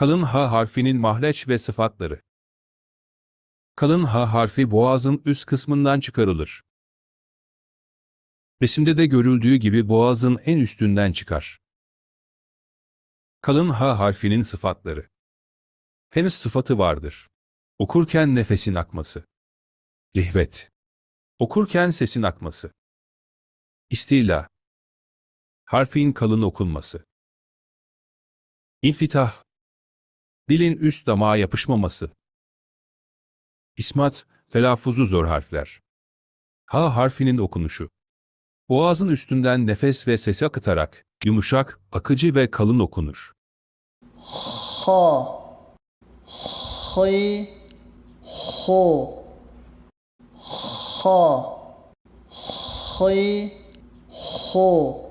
Kalın H harfinin mahreç ve sıfatları. Kalın H harfi boğazın üst kısmından çıkarılır. Resimde de görüldüğü gibi boğazın en üstünden çıkar. Kalın H harfinin sıfatları. Hem sıfatı vardır. Okurken nefesin akması. Rihvet. Okurken sesin akması. İstila. Harfin kalın okunması. İnfitah. Dilin üst damağa yapışmaması. İsmat, telaffuzu zor harfler. H harfinin okunuşu. Boğazın üstünden nefes ve sesi akıtarak, yumuşak, akıcı ve kalın okunur. ha hay ho ha hay ho